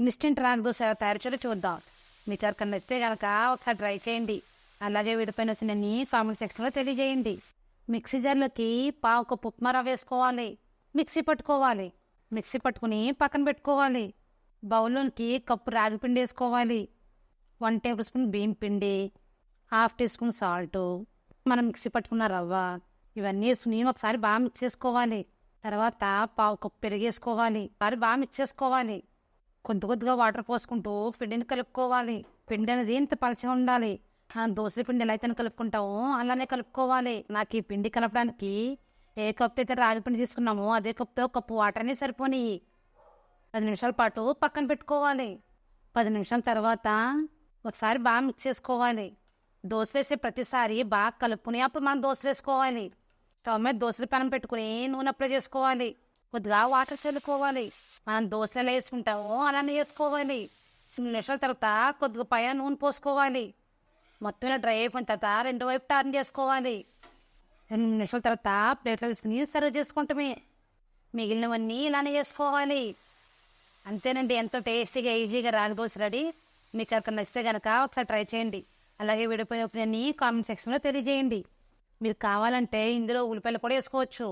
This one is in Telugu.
ఇన్స్టెంట్ రాగి దోశ ఎలా తయారు చేయాలో చూద్దాం. మీకు ఎవరికన్నా నచ్చితే కనుక ఒకసారి ట్రై చేయండి. అలాగే వీడిపైన వచ్చినన్ని కామెంట్ సెక్షన్లో తెలియజేయండి. మిక్సీ జార్లోకి పావు కప్పు ఉప్మా రవ్వ వేసుకోవాలి. మిక్సీ పట్టుకోవాలి. మిక్సీ పట్టుకుని పక్కన పెట్టుకోవాలి. బౌల్లోకి కప్పు రాగి పిండి వేసుకోవాలి. వన్ టేబుల్ స్పూన్ బియ్యం పిండి హాఫ్ టీ స్పూన్ సాల్ట్ మనం మిక్సీ పట్టుకున్న రవ్వ ఇవన్నీ వేసుకుని ఒకసారి బాగా మిక్స్ చేసుకోవాలి. తర్వాత పావు కప్పు పెరిగేసుకోవాలి ఒకసారి బాగా మిక్స్ చేసుకోవాలి. కొద్ది కొద్దిగా వాటర్ పోసుకుంటూ పిండిని కలుపుకోవాలి. పిండి అనేది ఇంత పలచగా ఉండాలి. ఆ దోశ పిండి ఎలా అయితే కలుపుకుంటామో అలానే కలుపుకోవాలి. నాకు ఈ పిండి కలపడానికి ఏ కప్పు అయితే రాగి పిండి తీసుకున్నామో అదే కప్పుతో కప్పు వాటర్ అనేది సరిపోనియి పది నిమిషాల పాటు పక్కన పెట్టుకోవాలి. పది నిమిషాల తర్వాత ఒకసారి బాగా మిక్స్ చేసుకోవాలి. దోశ వేసే ప్రతిసారి బాగా కలుపుకుని అప్పుడు మనం దోశ వేసుకోవాలి. స్టవ్ మీద దోశల పెనం పెట్టుకుని నూనె అప్లై చేసుకోవాలి. కొద్దిగా వాటర్ చల్లుకోవాలి. మనం దోశలు వేసుకుంటామో అలానే వేసుకోవాలి. రెండు నిమిషాల తర్వాత కొద్దిగా పైన నూనె పోసుకోవాలి. మొత్తం డ్రై అయిపోయిన తర్వాత రెండు వైపు టర్న్ చేసుకోవాలి. రెండు నిమిషాల తర్వాత ప్లేట్లో తీసుకుని సర్వ్ చేసుకుంటామే. మిగిలినవన్నీ ఇలానే చేసుకోవాలి అంతేనండి ఎంతో టేస్టీగా ఈజీగా రాగి దోశ రెడీ. మీకు అక్కడ నచ్చితే కనుక ఒకసారి ట్రై చేయండి. అలాగే విడిపోయిన ఒపీనియన్ని కామెంట్ సెక్షన్లో తెలియజేయండి. మీరు కావాలంటే ఇందులో ఉల్లిపాయలు కూడా వేసుకోవచ్చు.